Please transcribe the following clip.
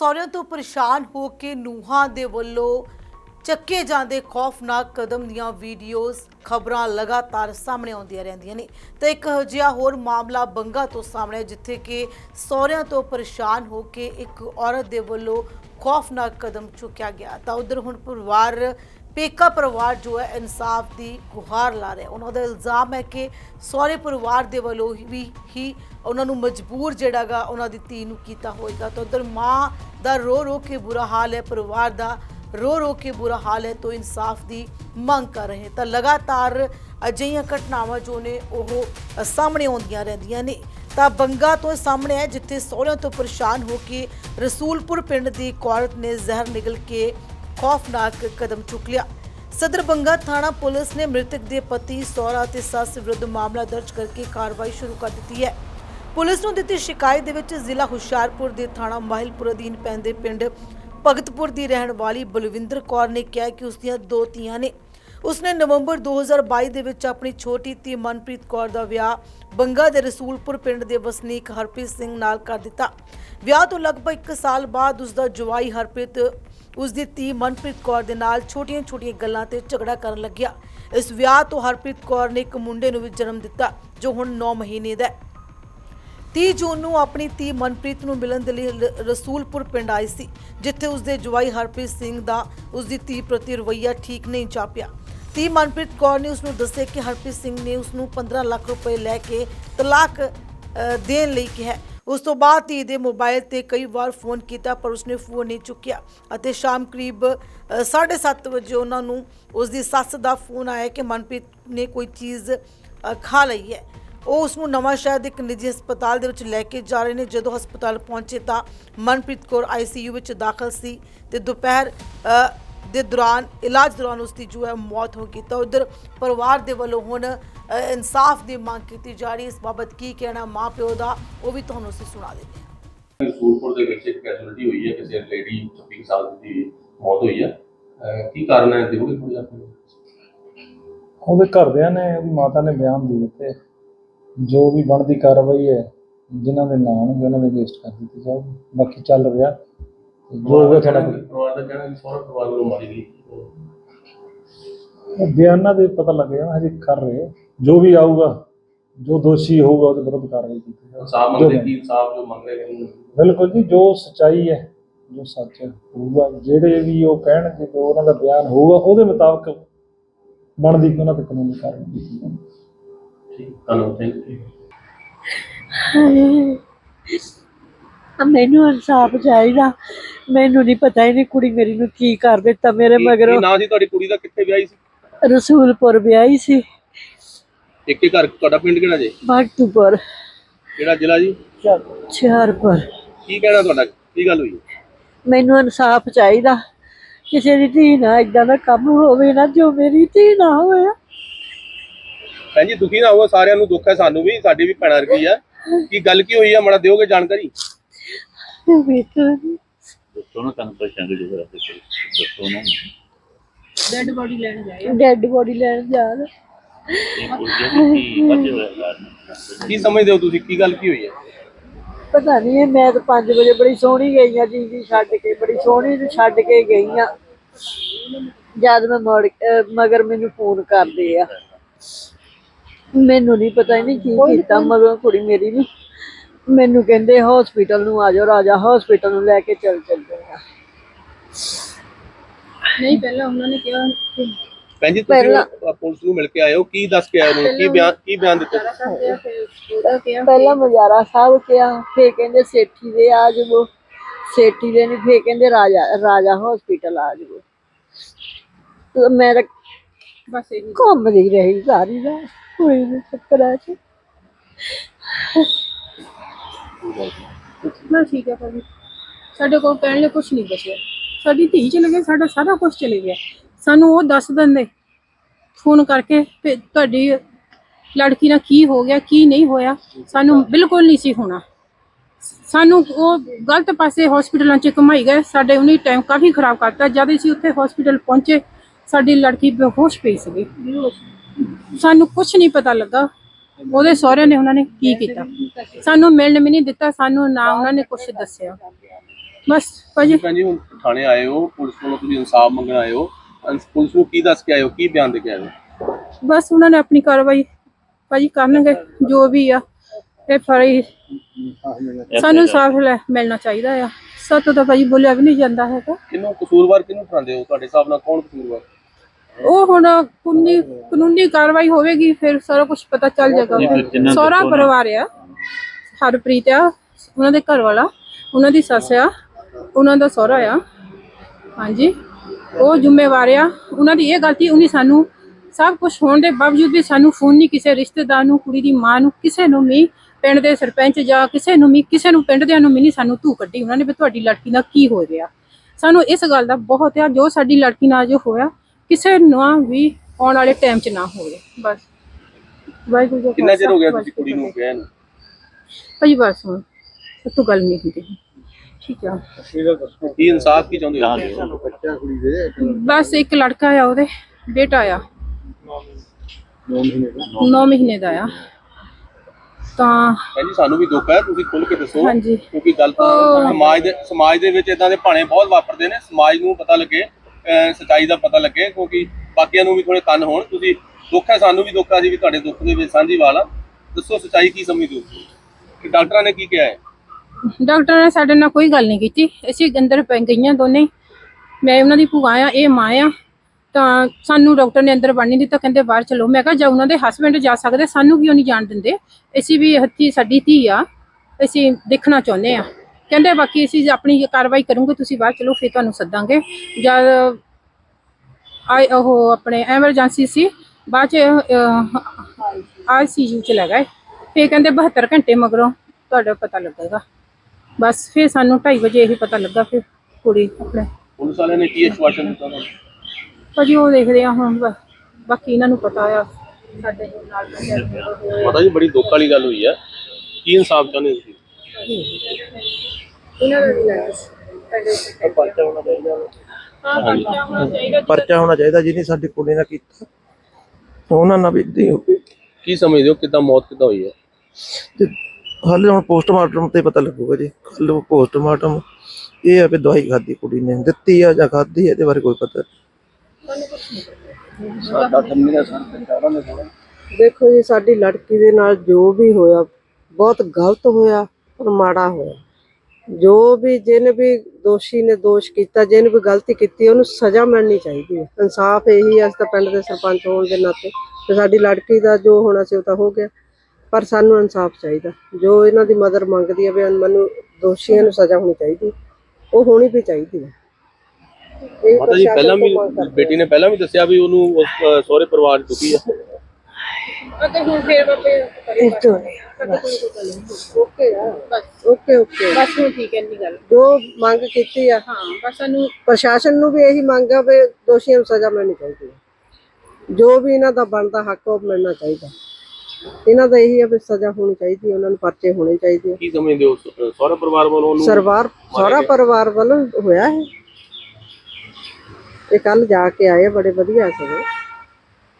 ਸਹੁਰਿਆਂ ਤੋਂ ਪਰੇਸ਼ਾਨ ਹੋ ਕੇ ਨੂਹਾਂ ਦੇ ਵੱਲੋਂ ਚੱਕੇ ਜਾਂਦੇ ਖੌਫਨਾਕ ਕਦਮ ਦੀਆਂ ਵੀਡੀਓਜ਼ ਖਬਰਾਂ ਲਗਾਤਾਰ ਸਾਹਮਣੇ ਆਉਂਦੀਆਂ ਰਹਿੰਦੀਆਂ ਨੇ। ਤਾਂ ਇੱਕ ਅਜਿਹਾ ਹੋਰ ਮਾਮਲਾ ਬੰਗਾ ਤੋਂ ਸਾਹਮਣੇ ਜਿੱਥੇ ਕਿ ਸਹੁਰਿਆਂ ਤੋਂ ਪਰੇਸ਼ਾਨ ਹੋ ਕੇ ਇੱਕ ਔਰਤ ਦੇ ਵੱਲੋਂ ਖੌਫਨਾਕ ਕਦਮ ਚੁੱਕਿਆ ਗਿਆ। ਤਾਂ ਉਧਰ ਹੁਣ ਪਰਿਵਾਰ ਪੇਕਾ ਪਰਿਵਾਰ ਜੋ ਹੈ ਇਨਸਾਫ ਦੀ ਗੁਹਾਰ ਲਾ ਰਿਹਾ ਉਹਨਾਂ ਦਾ ਇਲਜ਼ਾਮ ਹੈ ਕਿ ਸਹੁਰੇ ਪਰਿਵਾਰ ਦੇ ਵੱਲੋਂ ਵੀ ਹੀ ਉਹਨਾਂ ਨੂੰ ਮਜਬੂਰ ਜਿਹੜਾਗਾ ਉਹਨਾਂ ਦੀ ਧੀ ਨੂੰ ਕੀਤਾ ਹੋਏਗਾ। ਤਾਂ ਉਧਰ ਮਾਂ ਦਾ ਰੋ ਰੋ ਕੇ ਬੁਰਾ ਹਾਲ ਹੈ, ਪਰਿਵਾਰ ਦਾ ਰੋ ਰੋ ਕੇ ਬੁਰਾ ਹਾਲ ਹੈ, ਤੋਂ ਇਨਸਾਫ ਦੀ ਮੰਗ ਕਰ ਰਹੇ ਤਾਂ ਲਗਾਤਾਰ ਅਜਿਹੀਆਂ ਘਟਨਾਵਾਂ ਜੋ ਨੇ ਉਹ ਸਾਹਮਣੇ ਆਉਂਦੀਆਂ ਰਹਿੰਦੀਆਂ ਨੇ। ਤਾਂ ਬੰਗਾ ਤੋਂ ਸਾਹਮਣੇ ਹੈ ਜਿੱਥੇ ਸਹੁਰਿਆਂ ਤੋਂ ਪਰੇਸ਼ਾਨ ਹੋ ਕੇ ਰਸੂਲਪੁਰ ਪਿੰਡ ਦੀ ਇੱਕ ਔਰਤ ਨੇ ਜ਼ਹਿਰ ਨਿਗਲ ਕੇ ਖੌਫਨਾਕ ਕਦਮ ਚੁੱਕ ਲਿਆ। ਸਦਰ ਬੰਗਾ ਥਾਣਾ ਪੁਲਿਸ ਨੇ ਮ੍ਰਿਤਕ ਦੇ ਪਤੀ, ਸਹੁਰਾ ਤੇ ਸੱਸ ਵਿਰੁੱਧ ਮਾਮਲਾ ਦਰਜ ਕਰਕੇ ਕਾਰਵਾਈ ਸ਼ੁਰੂ ਕਰ ਦਿੱਤੀ ਹੈ। ਪੁਲਿਸ ਨੂੰ ਦਿੱਤੀ ਸ਼ਿਕਾਇਤ ਦੇ ਵਿੱਚ ਜ਼ਿਲ੍ਹਾ ਹੁਸ਼ਿਆਰਪੁਰ ਦੇ ਥਾਣਾ ਮਾਹਿਲਪੁਰ ਅਧੀਨ ਪੈਂਦੇ ਪਿੰਡ ਭਗਤਪੁਰ ਦੀ ਰਹਿਣ ਵਾਲੀ ਬਲਵਿੰਦਰ ਕੌਰ ਨੇ ਕਿਹਾ ਕਿ ਉਸ ਦੀਆਂ ਦੋ ਧੀਆਂ ਨੇ। ਉਸਨੇ ਨਵੰਬਰ 2022 ਦੇ ਵਿੱਚ ਆਪਣੀ ਛੋਟੀ ਧੀ ਮਨਪ੍ਰੀਤ ਕੌਰ ਦਾ ਵਿਆਹ ਬੰਗਾ ਦੇ ਰਸੂਲਪੁਰ ਪਿੰਡ ਦੇ ਵਸਨੀਕ ਹਰਪ੍ਰੀਤ ਸਿੰਘ ਨਾਲ ਕਰ ਦਿੱਤਾ। ਵਿਆਹ ਤੋਂ ਲਗਭਗ 1 ਸਾਲ ਬਾਅਦ ਉਸ ਦਾ ਜਵਾਈ ਹਰਪ੍ਰੀਤ ਉਸ ਦੀ ਧੀ ਮਨਪ੍ਰੀਤ ਕੌਰ ਦੇ ਨਾਲ ਛੋਟੀਆਂ-ਛੋਟੀਆਂ ਗੱਲਾਂ ਤੇ ਝਗੜਾ ਕਰਨ ਲੱਗਿਆ। ਇਸ ਵਿਆਹ ਤੋਂ ਹਰਪ੍ਰੀਤ ਕੌਰ ਨੇ ਇੱਕ ਮੁੰਡੇ ਨੂੰ ਵੀ ਜਨਮ ਦਿੱਤਾ ਜੋ ਹੁਣ 9 ਮਹੀਨੇ ਦਾ ਹੈ। 30 ਜੂਨ ਨੂੰ ਆਪਣੀ ਧੀ ਮਨਪ੍ਰੀਤ ਨੂੰ ਮਿਲਣ ਦੇ ਲਈ ਰ ਰਸੂਲਪੁਰ ਪਿੰਡ ਆਈ ਸੀ ਜਿੱਥੇ ਉਸ ਦੇ ਜਵਾਈ ਹਰਪ੍ਰੀਤ ਸਿੰਘ ਦਾ ਉਸ ਦੀ ਧੀ ਪ੍ਰਤੀ ਰਵੱਈਆ ਠੀਕ ਨਹੀਂ ਜਾਪਿਆ ਧੀ ਮਨਪ੍ਰੀਤ ਕੌਰ ਨੇ ਉਸ ਨੂੰ ਦੱਸਿਆ ਕਿ ਹਰਪ੍ਰੀਤ ਸਿੰਘ ਨੇ ਉਸ ਨੂੰ 15 ਲੱਖ ਰੁਪਏ ਲੈ ਕੇ ਤਲਾਕ ਅ, ਦੇਣ ਲਈ ਕਿਹਾ। ਉਸ ਤੋਂ ਬਾਅਦ ਧੀ ਦੇ ਮੋਬਾਈਲ ਤੇ ਕਈ ਵਾਰ ਫੋਨ ਕੀਤਾ, ਪਰ ਉਸਨੇ ਫੋਨ ਨਹੀਂ ਚੁੱਕਿਆ ਅਤੇ ਸ਼ਾਮ ਕਰੀਬ 7:30 ਵਜੇ ਉਹਨਾਂ ਨੂੰ ਉਸ ਦੀ ਸੱਸ ਦਾ ਫੋਨ ਆਇਆ ਕਿ ਮਨਪ੍ਰੀਤ ਨੇ ਕੋਈ ਚੀਜ਼ ਖਾ ਲਈ ਹੈ। ਉਹ ਉਸ ਨੂੰ ਨਵਾਂ ਸ਼ਹਿਰ ਦੇ ਇੱਕ ਨਿੱਜੀ ਹਸਪਤਾਲ ਦੇ ਵਿੱਚ ਲੈ ਕੇ ਜਾ ਰਹੇ ਨੇ। ਜਦੋਂ ਹਸਪਤਾਲ ਪਹੁੰਚੇ ਤਾਂ ਮਨਪ੍ਰੀਤ ਕੌਰ ਆਈਸੀਯੂ ਵਿੱਚ ਦਾਖਲ ਸੀ ਤੇ ਦੁਪਹਿਰ ਦੇ ਦੌਰਾਨ ਇਲਾਜ ਦੌਰਾਨ ਉਸ ਦੀ ਜੋ ਹੈ ਮੌਤ ਹੋ ਗਈ। ਤਾਂ ਉਧਰ ਪਰਿਵਾਰ ਦੇ ਵੱਲੋਂ ਹੁਣ ਇਨਸਾਫ ਦੀ ਮੰਗ ਕੀਤੀ ਜਾ ਰਹੀ ਇਸ ਬਾਬਤ ਕੀ ਕਹਿਣਾ ਮਾਂ ਪਿਓ ਦਾ ਉਹ ਵੀ ਤੁਹਾਨੂੰ ਅਸੀਂ ਸੁਣਾ ਦਿੰਦੇ ਹਾਂ। ਰਸੂਲਪੁਰ ਦੇ ਵਿੱਚ ਇੱਕ ਕੈਜੂਅਲਟੀ ਹੋਈ ਹੈ ਕਿਸੇ ਲੇਡੀ 26 ਸਾਲ ਦੀ ਮੌਤ ਹੋਈ ਹੈ। ਕੀ ਕਾਰਨ ਹੈ ਦਿਓਗੇ ਥੋੜੀ ਆਪਣੀ ਉਹਦੇ ਘਰਦਿਆਂ ਨੇ ਉਹਦੀ ਮਾਤਾ ਨੇ ਬਿਆਨ ਦੇ ਦਿੱਤੇ। ਜੋ ਵੀ ਬਣਦੀ ਕਾਰਵਾਈ ਹੈ ਜਿਨ੍ਹਾਂ ਦੇ ਨਾਮ ਹੋਣਗੇ ਉਹਨਾਂ ਦੇ ਕਰ ਦਿੱਤੀ ਜਾਊਗੀ। ਬਾਕੀ ਚੱਲ ਰਿਹਾ। ਜੋ ਹੋਵੇ ਥੋੜਾ ਪਰਿਵਾਰ ਦਾ ਕਹਿਣਾ ਕਿ ਸਹੁਰਾ ਪਰਿਵਾਰ ਵੱਲੋਂ ਮਾਰੀ ਗਈ ਬਿਆਨਾਂ ਦੇ ਪਤਾ ਲੱਗੇਗਾ ਹਜੇ ਕਰ ਰਹੇ ਜੋ ਵੀ ਆਊਗਾ ਜੋ ਦੋਸ਼ੀ ਹੋਊਗਾ ਉਹਦੇ ਵਿਰੁੱਧ ਕਾਰਵਾਈ ਕੀਤੀ ਇਨਸਾਫ ਜੋ ਮੰਗਦੇ ਵੀ- ਕੀ ਇਨਸਾਫ ਜੋ ਮੰਗ ਰਹੇ ਨੇ। ਬਿਲਕੁਲ ਜੀ ਜੋ ਸਚਾਈ ਹੈ ਜੋ ਸੱਚ ਹੋਊਗਾ ਜਿਹੜੇ ਵੀ ਉਹ ਕਹਿਣਗੇ ਜੋ ਉਹਨਾਂ ਦਾ ਬਿਆਨ ਹੋਊਗਾ ਉਹਦੇ ਮੁਤਾਬਕ ਬਣਦੀ ਉਹਨਾਂ ਤੇ ਕਾਨੂੰਨੀ ਕਾਰਵਾਈ ਕੀਤੀ ਜਾਊਗੀ। ਠੀਕ ਤੁਹਾਨੂੰ ਥੈਂਕ ਯੂ ਮੈਨੂੰ ਇਨਸਾਫ ਚਾਹੀਦਾ। ਮੈਨੂੰ ਨਹੀਂ ਪਤਾ ਇਹਨੇ ਕੁੜੀ ਮੇਰੀ ਨੂੰ ਕੀ ਕਰ ਦਿੱਤਾ ਮੇਰੇ ਮਗਰੋਂ। ਨਾਂ ਸੀ ਤੁਹਾਡੀ ਕੁੜੀ ਦਾ? ਕਿੱਥੇ ਵਿਆਹੀ ਸੀ? ਰਸੂਲਪੁਰ ਵਿਆਹੀ ਸੀ। ਇੱਕੇ ਘਰ ਤੁਹਾਡਾ ਪਿੰਡ ਕਿਹੜਾ ਜੇ? ਭਗਤੂਪੁਰ ਕਿਹੜਾ ਜ਼ਿਲ੍ਹਾ ਜੀ? ਹੁਸ਼ਿਆਰਪੁਰ। ਕੀ ਕਹਿਣਾ ਤੁਹਾਡਾ? ਕੀ ਗੱਲ ਹੋਈ? ਮੈਨੂੰ ਇਨਸਾਫ ਚਾਹੀਦਾ। ਕਿਸੇ ਦੀ ਧੀ ਨਾਲ ਇਦਾਂ ਦਾ ਕੰਮ ਹੋਵੇ ਨਾ ਜੋ ਮੇਰੀ ਧੀ ਨਾ ਹੋਇਆ। ਭੈਣ ਜੀ ਦੁਖੀ ਨਾ ਹੋਵੋ ਸਾਰਿਆਂ ਨੂੰ ਦੁੱਖ ਹੈ ਸਾਨੂੰ ਵੀ ਸਾਡੀ ਵੀ ਭੈਣ ਵਰਗੀ ਆ। ਕੀ ਗੱਲ ਕੀ ਹੋਈ ਆ? ਮੜਾ ਦਿਓਗੇ ਜਾਣਕਾਰੀ? ਵੇਖੋ ਦੱਸੋ ਨਾ ਤੁਹਾਨੂੰ ਪਛਾਣ ਜੋ ਜਰਾ ਦੱਸੋ ਨਾ ਡੈੱਡ ਬੋਡੀ ਲੈਣ ਜਾਣ। ਇਹ ਪੁੱਛਿਆ ਕਿ ਕੀ ਵਜ੍ਹਾ ਹੋਇਆ ਕਾਰਨ। ਕੀ ਸਮਝਦੇ ਹੋ ਤੁਸੀਂ? ਕੀ ਗੱਲ ਕੀ ਹੋਈ ਹੈ? ਪਤਾ ਨਹੀਂ ਮੈਂ ਤਾਂ 5 ਵਜੇ ਬੜੀ ਸੋਹਣੀ ਗਈ ਆ ਜੀ ਜੀ ਛੱਡ ਕੇ ਬੜੀ ਸੋਹਣੀ ਨੂੰ ਛੱਡ ਕੇ ਗਈ ਆ। ਜਦ ਮੈਂ ਮੁੜ ਮਗਰ ਮੈਨੂੰ ਫੋਨ ਕਰਦੇ ਆ। ਮੈਨੂੰ ਨਹੀਂ ਪਤਾ ਇਹਨੇ ਕੀ ਕੀਤਾ ਮਗਰ ਕੁੜੀ ਮੇਰੀ ਨੂੰ ਮੈਨੂੰ ਕਹਿੰਦੇ ਹਸਪੀਟਲ ਨੂੰ ਆ ਜਾਓ ਰਾਜਾ ਹਸਪੀਟਲ ਨੂੰ ਲੈ ਕੇ ਚੱਲ ਚੱਲਦੇ ਆ। ਨਹੀਂ ਪਹਿਲਾਂ ਉਹਨਾਂ ਨੇ ਕਿਹਾ ਕਿ ਭੈਣ ਜੀ ਤੁਸੀਂ ਉਹ ਪੁਲਿਸ ਨੂੰ ਮਿਲ ਕੇ ਆਏ ਹੋ ਕੀ ਦੱਸ ਕੇ ਆਏ ਹੋ? ਕੀ ਬਿਆਨ ਕੀ ਬਿਆਨ ਦਿੱਤਾ? ਕਰਦੇ ਆ ਫਿਰ ਉਹਦਾ ਕਿਹਾ ਪਹਿਲਾਂ ਮਜ਼ਾਰਾ ਸਾਹਿਬ ਕਿਹਾ ਫੇਰ ਕਹਿੰਦੇ ਸੇਠੀ ਦੇ ਆ ਜਾਓ ਸੇਠੀ ਦੇ ਨਹੀਂ ਫੇਰ ਕਹਿੰਦੇ ਰਾਜਾ ਰਾਜਾ ਹਸਪੀਟਲ ਆ ਜਾਓ ਤੇ ਮੈਂ ਤਾਂ ਬਸ ਇਹੀ। ਘੁੰਮਦੀ ਰਹੀ ਸਾਰੀ ਰਾਤ ਕੁੜੀ ਦੇ ਚੱਕਰਾਂ 'ਚ ਨਾ ਠੀਕ ਹੈ ਭਾਜੀ। ਸਾਡੇ ਕੋਲ ਕਹਿਣ ਲਈ ਕੁਝ ਨਹੀਂ ਬਚਿਆ। ਸਾਡੀ ਧੀ ਚਲੇ ਗਈ, ਸਾਡਾ ਸਾਰਾ ਕੁਝ ਚਲੇ ਗਿਆ। ਸਾਨੂੰ ਉਹ ਦੱਸ ਦਿੰਦੇ, ਫੋਨ ਕਰਕੇ ਵੀ ਤੁਹਾਡੀ ਲੜਕੀ ਨਾਲ ਕੀ ਹੋ ਗਿਆ, ਕੀ ਨਹੀਂ ਹੋਇਆ। ਸਾਨੂੰ ਬਿਲਕੁਲ ਨਹੀਂ ਸੀ ਹੋਣਾ। ਸਾਨੂੰ ਉਹ ਗਲਤ ਪਾਸੇ ਹਸਪੀਟਲਾਂ 'ਚ ਘੁਮਾਈ ਗਏ। ਸਾਡੇ ਉਹਨੇ ਟਾਈਮ ਕਾਫੀ ਖਰਾਬ ਕਰਤਾ। ਜਦ ਅਸੀਂ ਉੱਥੇ ਹਸਪੀਟਲ ਪਹੁੰਚੇ, ਸਾਡੀ ਲੜਕੀ ਬੇਹੋਸ਼ ਪਈ ਸੀਗੀ। ਸਾਨੂੰ ਕੁਝ ਨਹੀਂ ਪਤਾ ਲੱਗਾ। ਉਹਦੇ ਸਹੁਰਿਆਂ ਨੇ ਉਹਨਾਂ ਨੇ ਕੀ ਕੀਤਾ? ਸਾਨੂੰ ਮਿਲਣ ਵੀ ਨਹੀਂ ਦਿੱਤਾ ਸਾਨੂੰ ਨਾ ਉਹਨਾਂ ਨੇ ਕੁਝ ਦੱਸਿਆ। ਬਸ ਭਾਜੀ। ਭੈਣ ਜੀ ਹੁਣ ਥਾਣੇ ਆਏ ਹੋ ਪੁਲਿਸ ਕੋਲੋਂ ਤੁਸੀਂ ਇਨਸਾਫ ਮੰਗਣ ਆਏ ਹੋ। ਅੰਸ- ਪੁਲਿਸ ਨੂੰ ਕੀ ਦੱਸ ਕੇ ਆਏ ਹੋ? ਕੀ ਬਿਆਨ ਦੇ ਕੇ ਆਏ ਹੋ? ਬਸ ਉਹਨਾਂ ਨੇ ਆਪਣੀ ਕਾਰਵਾਈ ਭਾਜੀ ਕਰਨਗੇ ਜੋ ਵੀ ਆ ਇਹ ਫਰੀ ਸਾਨੂੰ ਸਾਫ਼ ਲੈ ਮਿਲਣਾ ਚਾਹੀਦਾ ਆ। ਸਾਤੋਂ ਤਾਂ ਭਾਜੀ ਬੋਲਿਆ ਵੀ ਨਹੀਂ ਜਾਂਦਾ ਹੈਗਾ। ਕਿਹਨੂੰ ਕਸੂਰਵਾਰ ਕਿਹਨੂੰ ਠਾਉਂਦੇ ਹੋ? ਤੁਹਾਡੇ ਹਿਸਾਬ ਨਾਲ ਕੌਣ ਕਸੂਰਵਾਰ? ਉਹ ਹੁਣ ਕਾਨੂੰਨੀ ਕਾਨੂੰਨੀ ਕਾਰਵਾਈ ਹੋਵੇਗੀ ਫਿਰ ਸਾਰਾ ਕੁਝ ਪਤਾ ਚੱਲ ਜਾਏਗਾ। ਦੇ ਕੋਲ- ਪਰਿਵਾਰ ਆ ਹਰਪ੍ਰੀਤ ਆ ਉਹਨਾਂ ਦੇ ਘਰ ਵਾਲਾ ਉਹਨਾਂ ਦੀ ਸੱਸ ਆ ਉਹਨਾਂ ਦਾ ਸਹੁਰਾ ਆ। ਹਾਂਜੀ ਉਹ ਜ਼ਿੰਮੇਵਾਰ ਆ। ਉਹਨਾਂ ਦੀ ਇਹ ਗਲਤੀ ਉਹਨੇ ਸਾਨੂੰ ਸਭ ਕੁਝ ਹੋਣ ਦੇ ਬਾਵਜੂਦ ਵੀ ਸਾਨੂੰ ਫੋਨ ਨਹੀਂ ਕਿਸੇ ਰਿਸ਼ਤੇਦਾਰ ਨੂੰ ਕੁੜੀ ਦੀ ਮਾਂ ਨੂੰ ਕਿਸੇ ਨੂੰ ਵੀ ਪਿੰਡ ਦੇ ਸਰਪੰਚ ਜਾਂ ਕਿਸੇ ਨੂੰ ਵੀ ਕਿਸੇ ਨੂੰ ਪਿੰਡ ਦਿਆਂ ਨੂੰ ਵੀ ਨਹੀਂ ਸਾਨੂੰ ਧੂ ਕੱਢੀ। ਉਹਨਾਂ ਨੇ ਵੀ ਤੁਹਾਡੀ ਲੜਕੀ ਨਾਲ ਕੀ ਹੋ ਰਿਹਾ। ਸਾਨੂੰ ਇਸ ਗੱਲ ਦਾ ਬਹੁਤ ਆ ਜੋ ਸਾਡੀ ਲੜਕੀ ਨਾਲ ਜੋ ਹੋਇਆ ਕਿਸੇ ਨੂੰ ਵੀ ਆਉਣ ਵਾਲੇ ਟਾਈਮ 'ਚ ਨਾ ਹੋਵੇ ਬਸ। ਵਾਹਿਗੁਰੂ ਜੀ ਕਿੰਨਾ ਚਿਰ ਹੋ ਗਿਆ ਤੁਸੀਂ ਕੁੜੀ ਨੂੰ ਗਿਆ ਨੂੰ? ਭਾਈ ਬਸ ਹੁਣ ਤੋਂ ਗੱਲ ਨਹੀਂ ਹੁੰਦੀ। ਠੀਕ ਆ। ਕੀ ਇਨਸਾਫ ਕੀ ਚਾਹੁੰਦੇ ਹੋ? ਬਸ ਇੱਕ ਲੜਕਾ ਆ ਉਹਦੇ ਬੇਟਾ ਆ। 9 ਮਹੀਨੇ ਦਾ ਆ। ਤਾਂ ਜੀ ਸਾਨੂੰ ਵੀ ਦੁੱਖ ਹੈ ਤੁਸੀਂ ਖੁੱਲ ਕੇ ਦੱਸੋ ਹਾਂਜੀ। ਕਿਉਂਕਿ ਗੱਲ ਸਮਾਜ ਦੇ ਸਮਾਜ ਦੇ ਵਿੱਚ ਇਦਾਂ ਦੇ ਭਾਣੇ ਬਹੁਤ ਵਾਪਰਦੇ ਨੇ ਸਮਾਜ ਨੂੰ ਪਤਾ ਲੱਗੇ ਸੱਚਾਈ ਦਾ ਪਤਾ ਲੱਗੇ, ਕਿਉਂਕਿ ਬਾਕੀਆਂ ਨੂੰ ਵੀ ਥੋੜੇ ਕੰਨ ਹੋਣ। ਤੁਸੀਂ ਦੁੱਖ ਹੈ, ਸਾਨੂੰ ਵੀ ਦੁੱਖ ਹੈ ਜੀ ਵੀ ਤੁਹਾਡੇ ਦੁੱਖ ਦੇ ਵਿੱਚ ਸਾਂਝੀ ਵਾਲਾ ਦੱਸੋ, ਸੱਚਾਈ ਕੀ ਸਮਝਦੇ ਹੋ ਕਿ ਡਾਕਟਰਾਂ ਨੇ ਕੀ ਕਿਹਾ ਹੈ? ਡਾਕਟਰ ਨੇ ਸਾਡੇ ਨਾਲ ਕੋਈ ਗੱਲ ਨਹੀਂ ਕੀਤੀ। ਅਸੀਂ ਅੰਦਰ ਪੈ ਗਈਆਂ ਦੋਨੇ। ਮੈਂ ਉਹਨਾਂ ਦੀ ਭੂਆ ਆ, ਇਹ ਮਾਂ ਆ। ਤਾਂ ਸਾਨੂੰ ਡਾਕਟਰ ਨੇ ਅੰਦਰ ਵੜਨ ਨਹੀਂ ਦਿੱਤਾ, ਕਹਿੰਦੇ ਬਾਹਰ ਚਲੋ। ਮੈਂ ਕਿਹਾ, ਜਾਂ ਉਹਨਾਂ ਦੇ ਹਸਬੰਡ ਜਾ ਸਕਦੇ, ਸਾਨੂੰ ਕਿਉਂ ਨਹੀਂ ਜਾਣ ਦਿੰਦੇ? ਅਸੀਂ ਵੀ ਹੱਥੀ ਸਾਡੀ ਧੀ ਆ। ਅਸੀਂ ਦੇਖਣਾ ਚਾਹੁੰਦੇ ਆ। ਕਹਿੰਦੇ ਬਾਕੀ ਅਸੀਂ ਆਪਣੀ ਕਾਰਵਾਈ ਕਰੂੰਗੇ ਤੁਸੀਂ ਬਾਹਰ ਚਲੋ ਫਿਰ ਤੁਹਾਨੂੰ ਸੱਦਾਂਗੇ। ਜਦ ਆਈ ਉਹ ਆਪਣੇ ਐਮਰਜੈਂਸੀ ਸੀ ਬਾਅਦ ਚ ਆਈਸੀਯੂ ਚ ਲਗਾਏ ਫਿਰ ਕਹਿੰਦੇ 72 ਘੰਟੇ ਮਗਰੋਂ ਤੁਹਾਡਾ ਪਤਾ ਲੱਗੇਗਾ। ਬਸ ਫਿਰ ਸਾਨੂੰ 2:30 ਵਜੇ ਇਹੀ ਪਤਾ ਲੱਗਾ ਫਿਰ ਕੁੜੀ ਆਪਣੇ। ਪੁਲਿਸ ਵਾਲਿਆਂ ਨੇ ਕੀ ਆਸ਼ਵਾਸਨ ਦਿੱਤਾ ਤੁਹਾਨੂੰ? ਭਾਜੀ ਉਹ ਦੇਖਦੇ ਆ ਹੁਣ ਬ- ਬਾਕੀ ਇਹਨਾਂ ਨੂੰ ਪਤਾ ਆ ਸਾਡੇ ਨਾਲ ਬੱਚਿਆਂ ਪਤਾ ਜੀ ਬੜੀ ਦੁੱਖ ਵਾਲੀ ਗੱਲ ਹੋਈ ਹੈ ਕੀ ਇਨਸਾਫ ਚਾਹੁੰਦੇ ਤੁਸੀਂ? ਇਹਨਾਂ ਦਾ ਵੀ ਲੈ ਸਾਡੇ ਪਰਚਾ ਹੋਣਾ ਚਾਹੀਦਾ ਹਾਂ ਬੱਚਾ ਹੋਣਾ ਚਾਹੀਦਾ ਪਰਚਾ ਹੋਣਾ ਚਾਹੀਦਾ ਜਿਹਨੇ ਸਾਡੀ ਕੁੜੀ ਨਾਲ ਕੀਤਾ। ਉਹਨਾਂ ਨਾਲ ਵੀ ਹੋਵੇ ਕੀ ਸਮਝਦੇ ਹੋ ਕਿਦਾਂ ਮੌਤ ਕਿਦਾਂ ਹੋਈ ਹੈ? ਤੇ ਹਾਲੇ ਹੁਣ ਪੋਸਟਮਾਰਟਮ ਤੇ ਪਤਾ ਲੱਗੂਗਾ ਜੀ। ਕੱਲ ਉਹ ਪੋਸਟਮਾਰਟਮ ਇਹ ਆ ਵੀ ਦਵਾਈ ਖਾਦੀ ਕੁੜੀ ਨੇ। ਦਿੱਤੀ ਆ ਜਾਂ ਖਾਦੀ ਇਹਦੇ ਬਾਰੇ ਕੋਈ ਪਤਾ ਨਹੀਂ। ਦੇਖੋ ਜੀ ਸਾਡੀ ਲੜਕੀ ਦੇ ਨਾਲ ਜੋ ਵੀ ਹੋਇਆ ਬਹੁਤ ਗਲਤ ਹੋਇਆ ਔਰ ਮਾੜਾ ਹੋਇਆ। ਜੋ ਵੀ ਜਿਹਨੇ ਵੀ ਦੋਸ਼ੀ ਨੇ ਦੋਸ਼ ਕੀਤਾ ਜਿਹਨੇ ਵੀ ਗਲਤੀ ਕੀਤੀ ਉਹਨੂੰ ਸਜ਼ਾ ਮਿਲਣੀ ਚਾਹੀਦੀ ਹੈ। ਇਨਸਾਫ ਇਹੀ ਹੈ ਅਸੀਂ ਤਾਂ ਪਿੰਡ ਦੇ ਸਰਪੰਚ ਹੋਣ ਦੇ ਨਾਤੇ। ਤੇ ਸਾਡੀ ਲੜਕੀ ਦਾ ਜੋ ਹੋਣਾ ਸੀ ਉਹ ਤਾਂ ਹੋ ਗਿਆ। ਪਰ ਸਾਨੂੰ ਇਨਸਾਫ ਚਾਹੀਦਾ। ਜੋ ਇਹਨਾਂ ਦੀ ਮਦਰ ਮੰਗਦੀ ਹੈ ਵੀ ਮੈਨੂੰ ਦੋਸ਼ੀਆਂ ਨੂੰ ਸਜ਼ਾ ਹੋਣੀ ਚਾਹੀਦੀ ਉਹ ਹੋਣੀ ਵੀ ਚਾਹੀਦੀ ਹੈ। ਮਾਤਾ ਜੀ ਪਹਿਲਾਂ ਵੀ ਬੇਟੀ ਨੇ ਪਹਿਲਾਂ ਵੀ ਦੱਸਿਆ ਵੀ ਉਹਨੂੰ ਸਹੁਰੇ ਪਰਿਵਾਰ ਦੁਖੀ ਹੈ ਅਤੇ ਹੁਣ ਫੇਰ ਬਾਪੇ ਇੱਕ ਓਕੇ ਆ ਬਸ। Okay okay. ਬਸ ਹੁਣ ਠੀਕ ਹੈ ਨਹੀਂ ਗੱਲ। ਜੋ ਮੰਗ ਕੀਤੀ ਆ। ਹਾਂ ਬਸ ਸਾਨੂੰ ਪ੍ਰਸ਼ਾਸਨ ਨੂੰ ਵੀ ਇਹੀ ਮੰਗ ਆ ਵੀ ਦੋਸ਼ੀਆਂ ਨੂੰ ਸਜ਼ਾ ਮਿਲਣੀ ਚਾਹੀਦੀ ਹੈ ਜੋ ਵੀ ਇਹਨਾਂ ਦਾ ਬਣਦਾ ਹੱਕ ਉਹ ਮਿਲਣਾ ਚਾਹੀਦਾ। ਇਹਨਾਂ ਦਾ ਇਹੀ ਆ ਵੀ ਸਜ਼ਾ ਹੋਣੀ ਚਾਹੀਦੀ ਹੈ, ਉਹਨਾਂ ਨੂੰ ਪਰਚੇ ਹੋਣੇ ਚਾਹੀਦੇ ਆ। ਕੀ ਸਮਝਦੇ ਹੋ? ਸ- ਅਹ, ਸਹੁਰਾ ਪਰਿਵਾਰ ਵੱਲੋਂ ਉਹਨੂੰ ਸਰਵਾਰ ਸਾਰਾ ਪਰਿਵਾਰ ਵੱਲੋਂ ਹੋਇਆ ਹੈ ਇਹ ਕੱਲ ਜਾ ਕੇ ਆਏ ਬੜੇ ਵਧੀਆ ਸਗੋਂ।